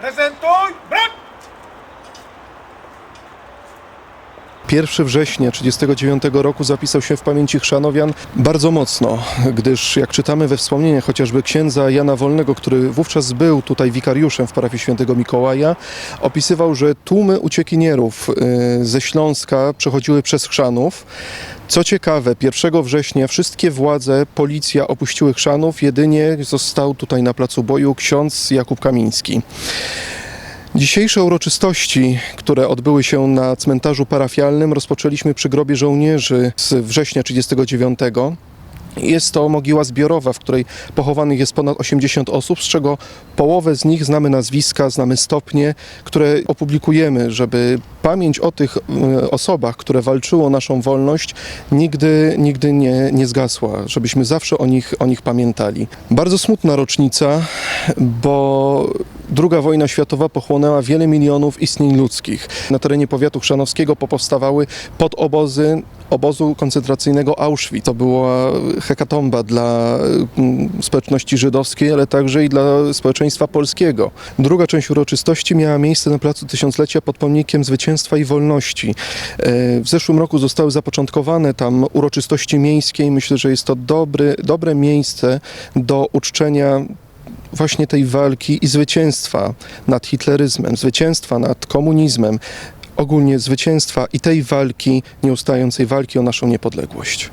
presentou e. 1 września 1939 roku zapisał się w pamięci chrzanowian bardzo mocno, gdyż jak czytamy we wspomnieniach chociażby księdza Jana Wolnego, który wówczas był tutaj wikariuszem w parafii świętego Mikołaja, opisywał, że tłumy uciekinierów y, ze Śląska przechodziły przez Chrzanów. Co ciekawe, 1 września wszystkie władze, policja opuściły Chrzanów, jedynie został tutaj na placu boju ksiądz Jakub Kamiński. Dzisiejsze uroczystości, które odbyły się na cmentarzu parafialnym, rozpoczęliśmy przy grobie żołnierzy z września 1939. Jest to mogiła zbiorowa, w której pochowanych jest ponad 80 osób, z czego połowę z nich znamy nazwiska, znamy stopnie, które opublikujemy, żeby pamięć o tych e, osobach, które walczyły o naszą wolność, nigdy, nigdy nie, nie zgasła, żebyśmy zawsze o nich, o nich pamiętali. Bardzo smutna rocznica, bo II wojna światowa pochłonęła wiele milionów istnień ludzkich. Na terenie powiatu chrzanowskiego popowstawały podobozy obozu koncentracyjnego Auschwitz. To była hekatomba dla mm, społeczności żydowskiej, ale także i dla społeczeństwa polskiego. Druga część uroczystości miała miejsce na Placu Tysiąclecia pod pomnikiem zwycięstwa i wolności. E, W zeszłym roku zostały zapoczątkowane tam uroczystości miejskie i myślę, że jest to dobry, dobre miejsce do uczczenia właśnie tej walki i zwycięstwa nad hitleryzmem, zwycięstwa nad komunizmem, ogólnie zwycięstwa i tej walki, nieustającej walki o naszą niepodległość.